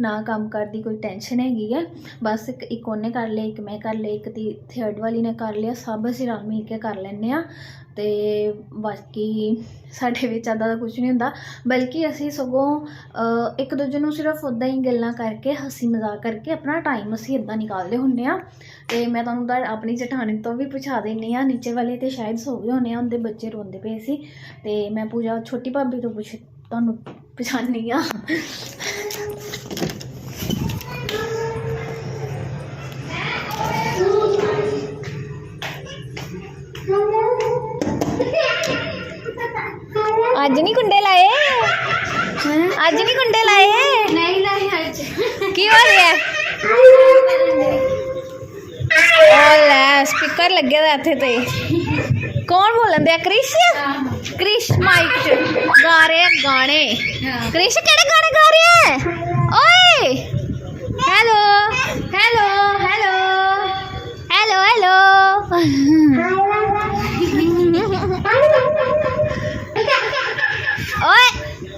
ਨਾ ਕੰਮ ਕਰਦੀ, ਕੋਈ ਟੈਨਸ਼ਨ ਹੈਗੀ ਹੈ ਬਸ ਇੱਕ ਇੱਕ ਉਹਨੇ ਕਰ ਲਿਆ, ਇੱਕ ਮੈਂ ਕਰ ਲਿਆ, ਇੱਕ ਤੀ ਥਰਡ ਵਾਲੀ ਨੇ ਕਰ ਲਿਆ, ਸਭ ਅਸੀਂ ਰਲ ਮਿਲ ਕੇ ਕਰ ਲੈਂਦੇ ਆ। ਤੇ ਬਾਕੀ ਸਾਡੇ ਵਿੱਚ ਐਦਾਂ ਦਾ ਕੁਝ ਨਹੀਂ ਹੁੰਦਾ। ਬਲਕਿ ਅਸੀਂ ਸਗੋਂ ਇੱਕ ਦੂਜੇ ਨੂੰ ਸਿਰਫ ਉਦਾਂ ਹੀ ਗੱਲਾਂ ਕਰਕੇ, ਹਸੀ ਮਜ਼ਾਕ ਕਰਕੇ ਆਪਣਾ ਟਾਈਮ ਅਸੀਂ ਇਦਾਂ ਨਿਕਾਲਦੇ ਹੁੰਦੇ ਆ ਤੇ ਮੈਂ ਤੁਹਾਨੂੰ ਤਾਂ ਆਪਣੀ ਜਠਾਣੀ ਤੋਂ ਵੀ ਪੁੱਛਾ ਦਿੰਨੀ ਆ ਨੀਚੇ ਵਾਲੇ ਤੇ ਸ਼ਾਇਦ ਸੋ ਗਏ ਹੋਣੇ ਆ, ਉਹਦੇ ਬੱਚੇ ਰੋਂਦੇ ਪਏ ਸੀ। ਤੇ ਮੈਂ ਪੂਜਾ ਛੋਟੀ ਭਾਬੀ ਤੋਂ ਪੁੱਛ, ਤੁਹਾਨੂੰ ਪਛਾਣੀ ਆ ਅੱਜ ਨਹੀਂ ਕੁੰਡੇ ਲਾਏ ਅੱਜ ਨਹੀਂ ਕੁੰਡੇ ਲਾਏ ਨਹੀਂ ਨਹੀਂ ਅੱਜ ਕੀ ਹੋ ਰਿਹਾ ਉਹ ਲੈ ਸਪੀਕਰ ਲੱਗਿਆ ਦਾ ਇੱਥੇ ਤੇ ਕੌਣ ਬੋਲਣ ਦਿਆ ਕ੍ਰਿਸ਼ ਕ੍ਰਿਸ਼ ਮਾਈਕ ਚ ਗਾ ਰਹੇ ਆ ਗਾਣੇ ਕ੍ਰਿਸ਼ ਕਿਹੜੇ ਗਾਣੇ ਗਾ ਰਹੇ ਹੈ ਓਏ hello hello hello hello hello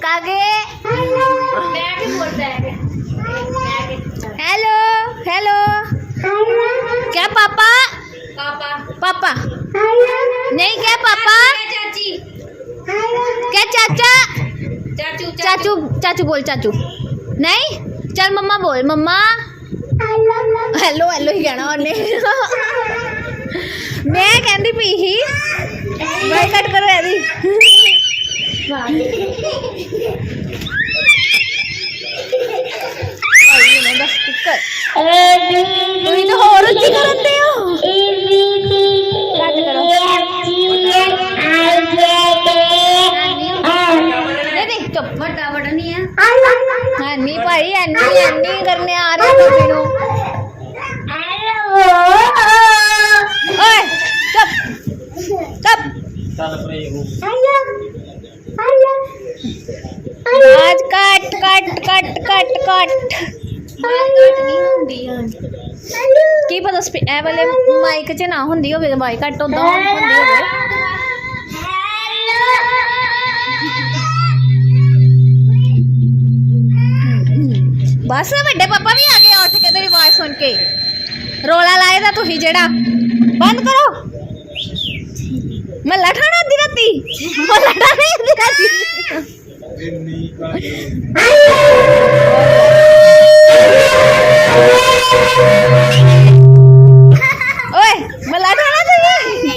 कागे। Hello hello क्या पापा? पापा। पापा नहीं, क्या पापा? चाची क्या चाचा? चाचू चाचू चाचू बोल, चाचू। नहीं, चल, मम्मा बोल, मम्मा। हेलो हेलो ही कहना उन्हें मैं कहती पी ही। कट करो यदि ਭਾਈ ਨੇ ਬਸ ਸਪੀਕਰ ਤੁਸੀਂ ਤਾਂ ਹੋਰ ਉੱਚੀ ਕਰਦੇ ਹੋ ਕੱਟ ਕਰੋ ਨਹੀਂ ਨਹੀਂ ਚੁੱਪ ਵੱਡਾ ਵੱਡਾ ਨਹੀਂ ਆ ਹਾਂ ਭਾਈ ਐਨੀ ਐਨੀ ਕਰਨੇ ਆ ਰਹੇ ਬੇਬੀ ਨੂੰ ਓਏ ਚੁੱਪ ਚੁੱਪ ਚੱਲ ਪਰੇ ਹੋ ਆਜ ਕੱਟ ਕੱਟ ਕੱਟ ਕੱਟ ਕੱਟ ਆ ਕੀ ਪਤਾ ਸਪੀ ਇਹ ਵਾਲੇ ਮਾਈਕ 'ਚ ਨਾ ਹੁੰਦੀ ਹੋਵੇ ਮਾਈਕ ਘੱਟ ਉਦਾਂ ਹੁੰਦੀ ਹੋਵੇ ਬਸ ਵੱਡੇ ਪਾਪਾ ਵੀ ਆ ਗਏ ਉੱਠ ਕੇ ਤੇਰੀ ਆਵਾਜ਼ ਸੁਣ ਕੇ ਰੋਲਾ ਲਾਏ ਦਾ ਤੁਸੀਂ ਜਿਹੜਾ ਬੰਦ ਕਰੋ ਮੱਲਾ ਠਾਣਾ ਅੱਧੀ ਰਾਤੀ ਮੱਲਾ ਠਾਣਾ ਅੱਧੀ ਰਾਤੀ ਓਏ ਮੱਲਾ ਠਾਣਾ ਤੁਸੀਂ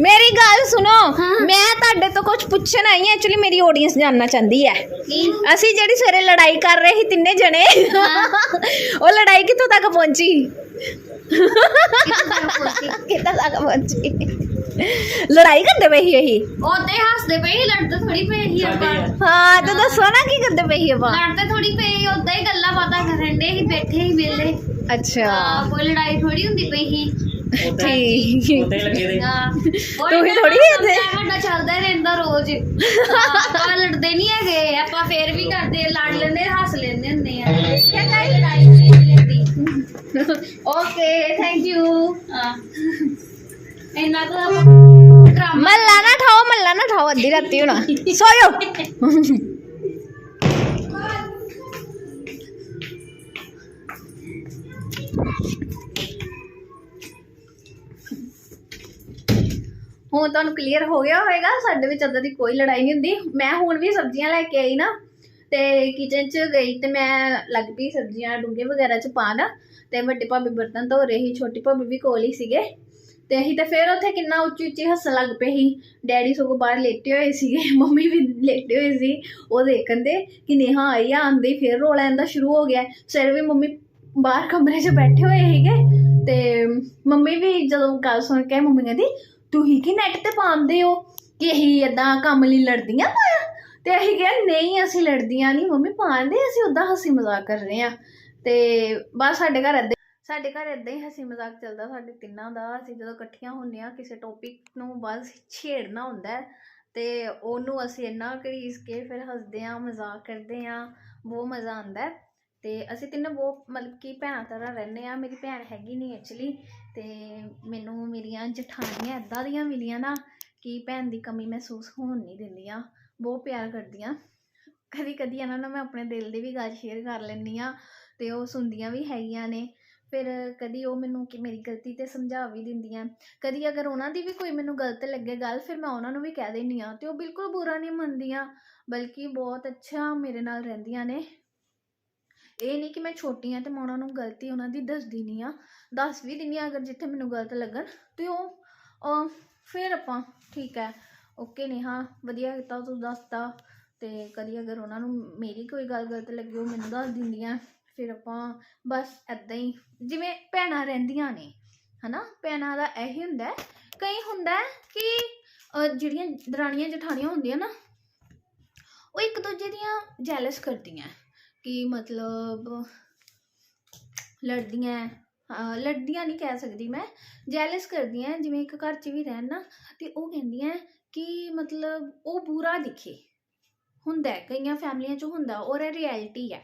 ਮੇਰੀ ਗੱਲ ਸੁਣੋ ਮੈਂ ਤੁਹਾਡੇ ਤੋਂ ਕੁਝ ਪੁੱਛਣ ਆਈ ਹਾਂ ਐਕਚੁਅਲੀ ਮੇਰੀ ਆਡੀਅנס ਜਾਨਣਾ ਚਾਹੁੰਦੀ ਹੈ ਅਸੀਂ ਜਿਹੜੀ ਸਵੇਰੇ ਲੜਾਈ ਕਰ ਰਹੇ ਸੀ ਤਿੰਨੇ ਜਣੇ ਉਹ ਲੜਾਈ ਕਿੱਥੋਂ ਤੱਕ ਪਹੁੰਚੀ ਲੜਾਈ ਕਰਦੇ ਸੀ ਅਸੀਂ? ਉਹਦੇ ਹੱਸਦੇ ਪਏ ਸੀ, ਲੜਦੇ ਥੋੜੀ ਪਏ ਸੀ ਆਪਾਂ। ਹਾਂ ਤੇ ਦੱਸੋ ਨਾ ਕੀ ਕਰਦੇ ਸੀ ਆਪਾਂ? ਲੜਦੇ ਥੋੜੀ ਪਏ ਸੀ, ਓਦਾਂ ਹੀ ਗੱਲਾਂ ਬਾਤਾਂ ਕਰਨ ਦੇ ਸੀ ਬੈਠੇ ਹੀ ਵਿਹਲੇ। ਅੱਛਾ। ਹਾਂ ਕੋਈ ਲੜਾਈ ਥੋੜੀ ਹੁੰਦੀ ਪਈ ਸੀ। ਠੀਕ। ਉੱਤੇ ਲੱਗੇ ਦੇ ਹਾਂ ਤੂੰ ਹੀ ਥੋੜ੍ਹੀ ਇੱਥੇ। ਸਾਡਾ ਚੱਲਦਾ ਹੀ ਰਹਿੰਦਾ ਰੋਜ਼। ਹਾਂ, ਆਪਾਂ ਲੜਦੇ ਨਹੀਂ ਹੈਗੇ ਆਪਾਂ ਫੇਰ ਵੀ ਕਰਦੇ ਲੜ ਲੈਂਦੇ ਹੱਸ ਲੈਂਦੇ ਹੁੰਦੇ ਆ। ਇਹ ਲੜਾਈ ਓਕੇ ਥੈਂਕ ਯੂ ਇੰਨਾ ਤਾਂ ਡਰਾਮਾ ਮੱਲਾ ਨਾ ਠਾਓ ਮੱਲਾ ਨਾ ਠਾਓ ਅੱਧੀ ਰਾਤੀ ਹੋਣਾ ਸੋਇਓ ਹੁਣ ਤੁਹਾਨੂੰ ਕਲੀਅਰ ਹੋ ਗਿਆ ਹੋਵੇਗਾ ਸਾਡੇ ਵਿੱਚ ਏਦਾਂ ਦੀ ਕੋਈ ਲੜਾਈ ਨਹੀਂ ਹੁੰਦੀ। ਮੈਂ ਹੁਣ ਵੀ ਸਬਜ਼ੀਆਂ ਲੈ ਕੇ ਆਈ ਨਾ। ਤੇ ਕਿਚਨ 'ਚ ਗਈ ਤੇ ਮੈਂ ਲੱਗ ਪਈ ਸਬਜ਼ੀਆਂ ਡੂੰਘੇ ਵਗੈਰਾ 'ਚ ਪਾਣ ਤੇ ਵੱਡੀ ਭਾਬੀ ਬਰਤਨ ਧੋ ਰਹੀ ਛੋਟੀ ਭਾਬੀ ਵੀ ਕੋਲ ਹੀ ਸੀਗੇ। ਤੇ ਅਸੀਂ ਤਾਂ ਫਿਰ ਉੱਥੇ ਕਿੰਨਾ ਉੱਚੀ ਉੱਚੀ ਹੱਸਣ ਲੱਗ ਪਏ ਸੀ। ਡੈਡੀ ਸਗੋਂ ਬਾਹਰ ਲੇਟੇ ਹੋਏ ਸੀਗੇ, (laughs) ਮੰਮੀ ਵੀ ਲੇਟੇ ਹੋਏ ਸੀ। ਉਹ ਦੇਖਣ ਦੇ ਕਿ ਨੇਹਾ ਆਈ ਆ, ਆਂਦੇ ਹੀ ਫਿਰ ਰੋਲਾ ਇਹਦਾ ਸ਼ੁਰੂ ਹੋ ਗਿਆ। ਸਵੇਰ ਵੀ ਮੰਮੀ ਬਾਹਰ ਕਮਰੇ 'ਚ ਬੈਠੇ ਹੋਏ ਸੀਗੇ ਤੇ ਮੰਮੀ ਵੀ ਜਦੋਂ ਗੱਲ ਸੁਣ ਕੇ ਮੰਮੀ ਕਹਿੰਦੀ, ਤੁਸੀਂ ਕੀ ਨੈਟ ਤੇ ਪਾਉਂਦੇ ਹੋ? ਕਿ ਅਸੀਂ ਏਦਾਂ ਕੰਮ ਲਈ ਲੜਦੀਆਂ ਪਾਇਆ ਤੇ ਅਸੀਂ ਕਿਹਾ, ਨਹੀਂ, ਅਸੀਂ ਲੜਦੀਆਂ ਨਹੀਂ ਮੰਮੀ ਪਾਉਂਦੇ ਅਸੀਂ ਉਦਾਂ ਹੱਸੀ ਮਜ਼ਾਕ ਕਰ ਰਹੇ ਆ। ਤੇ ਬਸ ਸਾਡੇ ਘਰ ਏਦਾਂ ਸਾਡੇ ਘਰ ਏਦਾਂ ਹੀ ਹੱਸੀ ਮਜ਼ਾਕ ਚੱਲਦਾ, ਸਾਡੇ ਤਿੰਨਾਂ ਦਾ, ਅਸੀਂ ਜਦੋਂ ਇਕੱਠੀਆਂ ਹੁੰਨੇ ਆ ਕਿਸੇ ਟੌਪਿਕ ਨੂੰ ਬਸ ਛੇੜਨਾ ਹੁੰਦਾ ਹੈ। ਤੇ ਉਹਨੂੰ ਅਸੀਂ ਇੰਨਾ ਘੜੀਸ ਕੇ ਫਿਰ ਹੱਸਦੇ ਆ ਮਜ਼ਾਕ ਕਰਦੇ ਆ ਬਹੁਤ ਮਜ਼ਾ ਆਉਂਦਾ ਹੈ। ਤੇ ਅਸੀਂ ਤਿੰਨ ਬਹੁਤ ਮਤਲਬ ਕਿ ਭੈਣਾਂ ਤਰ੍ਹਾਂ ਰਹਿੰਦੇ ਆ ਮੇਰੀ ਭੈਣ ਹੈਗੀ ਨਹੀਂ ਐਕਚੁਅਲੀ ਤੇ ਮੈਨੂੰ ਮੇਰੀਆਂ ਜਠਾਣੀਆਂ ਇਦਾਂ ਦੀਆਂ ਮਿਲੀਆਂ ਨਾ ਕਿ ਭੈਣ ਦੀ ਕਮੀ ਮਹਿਸੂਸ ਹੋਣ ਨਹੀਂ ਦਿੰਦੀਆਂ। ਬਹੁਤ ਪਿਆਰ ਕਰਦੀ ਕਰਦੀਆਂ ਕਦੀ ਕਦੀ ਇਹਨਾਂ ਨਾਲ ਮੈਂ ਆਪਣੇ ਦਿਲ ਦੀ ਵੀ ਗੱਲ ਸ਼ੇਅਰ ਕਰ ਲੈਂਦੀ ਆ ਤੇ ਉਹ ਸੁਣਦੀਆਂ ਵੀ ਹੈਗੀਆਂ ਨੇ। ਫਿਰ ਕਦੀ ਉਹ ਮੈਨੂੰ ਕਿ ਮੇਰੀ ਗਲਤੀ ਤੇ ਸਮਝਾ ਵੀ ਦਿੰਦੀਆਂ ਕਦੀ ਅਗਰ ਉਹਨਾਂ ਦੀ ਵੀ ਕੋਈ ਮੈਨੂੰ ਗਲਤ ਲੱਗੇ ਗੱਲ, ਫਿਰ ਮੈਂ ਉਹਨਾਂ ਨੂੰ ਵੀ ਕਹਿ ਦਿੰਦੀ ਆ ਤੇ ਉਹ ਬਿਲਕੁਲ ਬੁਰਾ ਨਹੀਂ ਮੰਨਦੀਆਂ, ਬਲਕਿ ਬਹੁਤ ਅੱਛਾ ਮੇਰੇ ਨਾਲ ਰਹਿੰਦੀਆਂ ਨੇ। ਇਹ ਨਹੀਂ ਕਿ ਮੈਂ ਛੋਟੀ ਆ ਤੇ ਮੈਂ ਉਹਨਾਂ ਨੂੰ ਗਲਤੀ ਉਹਨਾਂ ਦੀ ਦੱਸਦੀ ਨਹੀਂ ਆ ਦੱਸ ਵੀ ਦਿੰਦੀ ਆ ਅਗਰ ਜਿੱਥੇ ਮੈਨੂੰ ਗਲਤ ਲੱਗਣ ਤੇ ਉਹ ਫਿਰ ਆਪਾਂ ਠੀਕ ਹੈ। ਓਕੇ ਨੇਹਾ, ਵਧੀਆ ਕੀਤਾ ਤੂੰ ਦੱਸਤਾ ਤੇ। ਕਦੀ ਅਗਰ ਉਹਨਾਂ ਨੂੰ ਮੇਰੀ ਕੋਈ ਗੱਲ ਗਲਤ ਲੱਗੀ, ਉਹ ਮੈਨੂੰ ਦੱਸ ਦਿੰਦੀਆਂ। ਫਿਰ ਆਪਾਂ ਬਸ ਐਦਾਂ ਹੀ, ਜਿਵੇਂ ਭੈਣਾਂ ਰਹਿੰਦੀਆਂ ਨੇ, ਹਨਾ? ਭੈਣਾਂ ਦਾ ਇਹੀ ਹੁੰਦਾ ਕਈ ਹੁੰਦਾ ਕਿ ਜਿਹੜੀਆਂ ਦਰਾਣੀਆਂ ਜਠਾਣੀਆਂ ਹੁੰਦੀਆਂ ਨਾ, ਉਹ ਇੱਕ ਦੂਜੇ ਦੀਆਂ ਜੈਲਸ ਕਰਦੀਆਂ ਕਿ ਮਤਲਬ ਲੜਦੀਆਂ ਲੜਦੀਆਂ ਨਹੀਂ ਕਹਿ ਸਕਦੀ ਮੈਂ। ਜੈਲਸ ਕਰਦੀਆਂ ਜਿਵੇਂ ਇੱਕ ਘਰ 'ਚ ਵੀ ਰਹਿਣ ਨਾ, ਤੇ ਉਹ ਕਹਿੰਦੀਆਂ ਕਿ ਮਤਲਬ ਉਹ ਬੁਰਾ ਦਿਖੇ ਹੁੰਦਾ ਹੈ, ਕਈਆਂ ਫੈਮਲੀਆਂ 'ਚ ਹੁੰਦਾ ਔਰ ਇਹ ਰਿਐਲਿਟੀ ਹੈ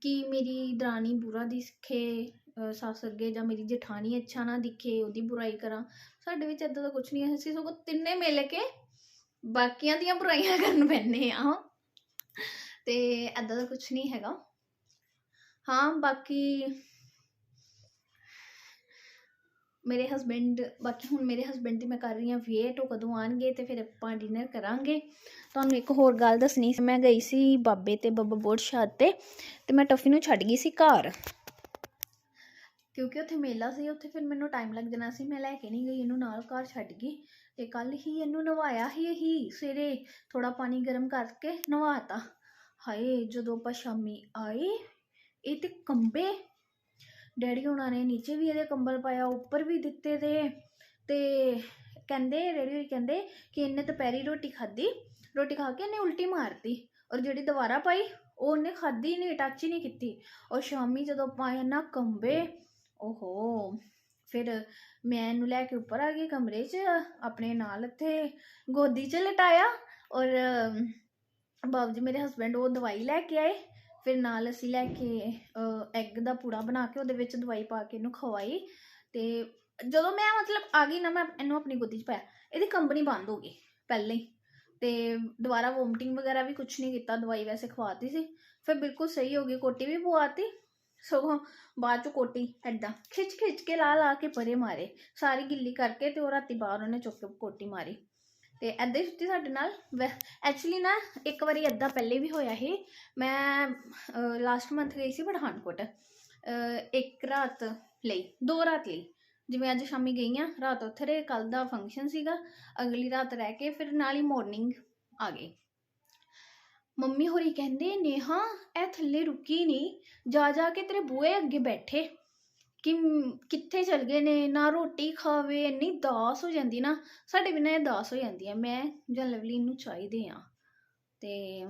ਕਿ ਮੇਰੀ ਦਰਾਣੀ ਬੁਰਾ ਦਿਖੇ ਸੱਸ ਅੱਗੇ ਜਾਂ ਮੇਰੀ ਜਠਾਣੀ ਅੱਛਾ ਨਾ ਦਿਖੇ ਉਹਦੀ ਬੁਰਾਈ ਕਰਾਂ। ਸਾਡੇ ਵਿੱਚ ਇਦਾਂ ਦਾ ਕੁਝ ਨਹੀਂ ਹੈ ਅਸੀਂ ਸਗੋਂ ਤਿੰਨੇ ਮਿਲ ਕੇ ਬਾਕੀਆਂ ਦੀਆਂ ਬੁਰਾਈਆਂ ਕਰਨ ਪੈਂਦੇ ਆ ਤੇ ਇਦਾਂ ਦਾ ਕੁਝ ਨਹੀਂ ਹੈਗਾ। ਹਾਂ ਬਾਕੀ ਮੇਰੇ ਹਸਬੈਂਡ ਬਾਕੀ ਹੁਣ ਮੇਰੇ ਹਸਬੈਂਡ ਦੀ ਮੈਂ ਕਰ ਰਹੀ ਹਾਂ ਵੇਟ ਉਹ ਕਦੋਂ ਆਣਗੇ ਤੇ ਫਿਰ ਆਪਾਂ ਡਿਨਰ ਕਰਾਂਗੇ। ਤੁਹਾਨੂੰ ਇੱਕ ਹੋਰ ਗੱਲ ਦੱਸਣੀ ਸੀ, ਮੈਂ ਗਈ ਸੀ ਬਾਬੇ ਤੇ ਬੱਬਾ ਬੋੜ ਸ਼ਾਦ ਤੇ ਤੇ ਮੈਂ ਟਫੀ ਨੂੰ ਛੱਡ ਗਈ ਸੀ ਘਰ। ਕਿਉਂਕਿ ਉੱਥੇ ਮੇਲਾ ਸੀ, ਉੱਥੇ ਫਿਰ ਮੈਨੂੰ ਟਾਈਮ ਲੱਗ ਜਾਣਾ ਸੀ, ਮੈਂ ਲੈ ਕੇ ਨਹੀਂ ਗਈ, ਇਹਨੂੰ ਨਾਲ ਘਰ ਛੱਡ ਗਈ। ਤੇ ਕੱਲ ਹੀ ਇਹਨੂੰ ਨਵਾਇਆ ਹੀ ਹੀ ਸਵੇਰੇ ਥੋੜਾ ਪਾਣੀ ਗਰਮ ਕਰਕੇ ਨਵਾਤਾ। ਹਾਏ, ਜਦੋਂ ਆਪਾਂ ਸ਼ਾਮੀ ਆਏ, ਇਹ ਤੇ ਕੰਬੇ ਡੈਡੀ ਉਹਨਾਂ ਨੇ ਨੀਚੇ ਵੀ ਇਹਦੇ ਕੰਬਲ ਪਾਇਆ, ਉੱਪਰ ਵੀ ਦਿੱਤੇ ਤੇ ਤੇ ਕਹਿੰਦੇ, ਡੈਡੀ ਹੋਈ ਕਹਿੰਦੇ ਕਿ ਇਹਨੇ ਦੁਪਹਿਰੀ ਰੋਟੀ ਖਾਧੀ, ਰੋਟੀ ਖਾ ਕੇ ਇਹਨੇ ਉਲਟੀ ਮਾਰਤੀ ਔਰ ਜਿਹੜੀ ਦੁਬਾਰਾ ਪਾਈ, ਉਹ ਉਹਨੇ ਖਾਧੀ ਨਹੀਂ ਟੱਚ ਹੀ ਨਹੀਂ ਕੀਤੀ। ਔਰ ਸ਼ਾਮੀ ਜਦੋਂ ਪਾਏ ਨਾ ਕੰਬੇ, ਓਹੋ, ਫਿਰ ਮੈਂ ਇਹਨੂੰ ਲੈ ਕੇ ਉੱਪਰ ਆ ਗਈ ਕਮਰੇ 'ਚ, ਆਪਣੇ ਨਾਲ ਇੱਥੇ ਗੋਦੀ 'ਚ ਲਟਾਇਆ ਔਰ ਬਾਬੂ ਜੀ ਮੇਰੇ ਹਸਬੈਂਡ ਉਹ ਦਵਾਈ ਲੈ ਕੇ ਆਏ। ਫਿਰ ਨਾਲ ਅਸੀਂ ਲੈ ਕੇ ਐਗ ਦਾ ਪੂੜਾ ਬਣਾ ਕੇ ਉਹਦੇ ਵਿੱਚ ਦਵਾਈ ਪਾ ਕੇ ਇਹਨੂੰ ਖਵਾਈ ਤੇ ਜਦੋਂ ਮੈਂ ਮਤਲਬ ਆ ਗਈ ਨਾ, ਮੈਂ ਇਹਨੂੰ ਆਪਣੀ ਗੋਦੀ 'ਚ ਪਾਇਆ, ਇਹਦੀ ਕੰਪਨੀ ਬੰਦ ਹੋ ਗਈ ਪਹਿਲਾਂ ਹੀ ਤੇ ਦੁਬਾਰਾ ਵੋਮਟਿੰਗ ਵਗੈਰਾ ਵੀ ਕੁਝ ਨਹੀਂ ਕੀਤਾ, ਦਵਾਈ ਵੈਸੇ ਖਵਾਤੀ ਸੀ, ਫਿਰ ਬਿਲਕੁਲ ਸਹੀ ਹੋ ਗਈ, ਕੋਟੀ ਵੀ ਪਵਾਤੀ, ਸਗੋਂ ਬਾਅਦ ਚ ਕੋਟੀ ਐਦਾਂ ਖਿੱਚ ਖਿੱਚ ਕੇ ਲਾ ਲਾ ਕੇ ਪਰੇ ਮਾਰੇ, ਸਾਰੀ ਗਿੱਲੀ ਕਰਕੇ ਤੇ ਉਹ ਰਾਤੀ ਬਾਹਰ ਉਹਨੇ ਚੁੱਕ ਕੇ ਕੋਟੀ ਮਾਰੀ। ਤੇ ਐਦਾਂ ਹੀ ਸੁੱਤੀ ਸਾਡੇ ਨਾਲ। ਐਕਚੁਅਲੀ ਨਾ ਇੱਕ ਵਾਰੀ ਐਦਾਂ ਪਹਿਲੇ ਵੀ ਹੋਇਆ ਸੀ। ਮੈਂ ਲਾਸਟ ਮੰਥ ਗਈ ਸੀ ਪਠਾਨਕੋਟ। ਇੱਕ ਰਾਤ ਲਈ, ਦੋ ਰਾਤ ਲਈ। ਜਿਵੇਂ ਅੱਜ ਸ਼ਾਮੀ ਗਈ ਆ ਰਾਤ ਉੱਥੇ ਰਹੇ ਕੱਲ ਦਾ ਫੰਕਸ਼ਨ ਸੀਗਾ। ਅਗਲੀ ਰਾਤ ਰਹਿ ਕੇ ਫਿਰ ਨਾਲ ਹੀ ਮਾਰਨਿੰਗ ਆ ਗਏ। ਮੰਮੀ ਹੋਰੀ ਕਹਿੰਦੇ, ਨੇਹਾ, ਇਹ ਥੱਲੇ ਰੁਕੀ ਨਹੀਂ ਜਾ ਜਾ ਕੇ ਤੇਰੇ ਬੂਹੇ ਅੱਗੇ ਬੈਠੇ। ਕਿ ਕਿੱਥੇ ਚਲ ਗਏ ਨੇ, ਨਾ ਰੋਟੀ ਖਾਵੇ, ਇੰਨੀ ਦਾਸ ਹੋ ਜਾਂਦੀ ਨਾ, ਸਾਡੇ ਬਿਨਾਂ ਇਹ ਦਾਸ ਹੋ ਜਾਂਦੀ ਹੈ। ਮੈਂ ਜਾਂ ਲਵਲੀ ਨੂੰ ਚਾਹੀਦੇ ਆ ਤੇ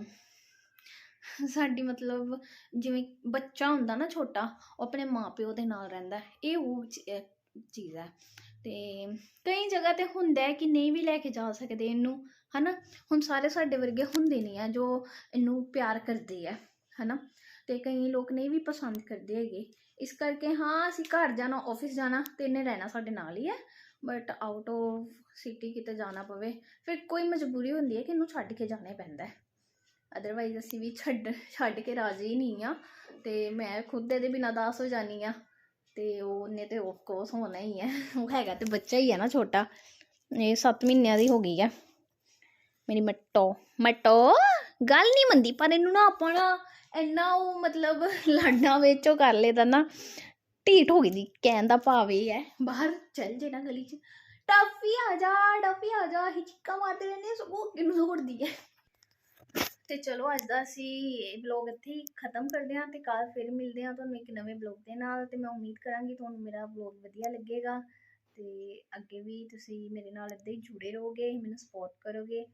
ਸਾਡੀ ਮਤਲਬ ਜਿਵੇਂ ਬੱਚਾ ਹੁੰਦਾ ਨਾ ਛੋਟਾ, ਉਹ ਆਪਣੇ ਮਾਪਿਓ ਦੇ ਨਾਲ ਰਹਿੰਦਾ ਇਹ ਉਹ ਚੀਜ਼ ਹੈ। ਤੇ ਕਈ ਜਗ੍ਹਾ ਤੇ ਹੁੰਦਾ ਹੈ ਕਿ ਨਹੀਂ ਵੀ ਲੈ ਕੇ ਜਾ ਸਕਦੇ ਇਹਨੂੰ, ਹਨਾ? ਹੁਣ ਸਾਰੇ ਸਾਡੇ ਵਰਗੇ ਹੁੰਦੇ ਨਹੀਂ ਆ ਜੋ ਇਹਨੂੰ ਪਿਆਰ ਕਰਦੇ ਆ, ਹਨਾ? ਤੇ ਕਈ ਲੋਕ ਨਹੀਂ ਵੀ ਪਸੰਦ ਕਰਦੇ ਹੈਗੇ। ਇਸ ਕਰਕੇ ਹਾਂ, ਅਸੀਂ ਘਰ ਜਾਣਾ ਆਫਿਸ ਜਾਣਾ, ਤੇ ਇਹਨੇ ਰਹਿਣਾ ਸਾਡੇ ਨਾਲ ਹੀ ਹੈ। ਬਟ ਆਊਟ ਆਫ ਸਿਟੀ ਕਿਤੇ ਜਾਣਾ ਪਵੇ, ਫਿਰ ਕੋਈ ਮਜਬੂਰੀ ਹੁੰਦੀ ਹੈ ਕਿ ਇਹਨੂੰ ਛੱਡ ਕੇ ਜਾਣਾ ਹੀ ਪੈਂਦਾ ਹੈ। ਅਦਰਵਾਈਜ਼ ਅਸੀਂ ਵੀ ਛੱਡ ਛੱਡ ਕੇ ਰਾਜ਼ੀ ਨਹੀਂ ਆ ਤੇ ਮੈਂ ਖੁਦ ਇਹਦੇ ਬਿਨਾਂ ਦਾਸ ਹੋ ਜਾਨੀ ਆ ਤੇ ਉਹਨੇ ਤੇ ਆਫ ਕੋਰਸ ਹੋਣਾ ਹੀ ਹੈ। ਉਹ ਹੈਗਾ ਤੇ ਬੱਚਾ ਹੀ ਹੈ ਨਾ ਛੋਟਾ। ਇਹ 7 ਮਹੀਨਿਆਂ ਦੀ ਹੋ ਗਈ ਹੈ। ਮੇਰੀ ਮੱਟੋ ਮੱਟੋ? ਗੱਲ ਨਹੀਂ ਮੰਦੀ ਪਰ ਇਹਨੂੰ ਨਾ ਆਪਾਂ ਨਾ ਇੰਨਾ ਉਹ ਮਤਲਬ ਲਾਡਾਂ ਵਿੱਚ ਉਹ ਕਰ ਲੇਦਾ ਨਾ ਢੀਠ ਹੋ ਗਈ ਦੀ, ਕਹਿਣ ਦਾ ਭਾਵ ਇਹ ਹੈ। ਬਾਹਰ ਚੱਲ ਜੇ ਨਾ ਗਲੀ 'ਚ। ਟੱਫੀ ਆ ਜਾ, ਟੱਫੀ ਆ ਜਾ ਇਹ ਚਿੱਕਾ ਮਾਰਦੇ ਰਹਿੰਦੇ ਸਗੋਂ ਕਿਨੂੰ ਦੌੜਦੀ ਹੈ। ਤੇ ਚਲੋ ਅੱਜ ਦਾ ਅਸੀਂ ਇਹ ਵਲੌਗ ਇੱਥੇ ਹੀ ਖਤਮ ਕਰਦੇ ਹਾਂ ਤੇ ਕੱਲ ਫਿਰ ਮਿਲਦੇ ਹਾਂ ਤੁਹਾਨੂੰ ਇੱਕ ਨਵੇਂ ਵਲੌਗ ਦੇ ਨਾਲ ਤੇ ਮੈਂ ਉਮੀਦ ਕਰਾਂਗੀ ਤੁਹਾਨੂੰ ਮੇਰਾ ਵਲੌਗ ਵਧੀਆ ਲੱਗੇਗਾ। ਤੇ ਅੱਗੇ ਵੀ ਤੁਸੀਂ ਮੇਰੇ ਨਾਲ ਇੱਦਾਂ ਹੀ ਜੁੜੇ ਰਹੋਗੇ, ਮੈਨੂੰ ਸਪੋਰਟ ਕਰੋਗੇ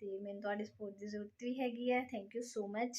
ਤੇ ਮੈਨੂੰ ਤੁਹਾਡੀ ਸਪੋਰਟ ਦੀ ਜ਼ਰੂਰਤ ਵੀ ਹੈਗੀ ਹੈ। Thank you so much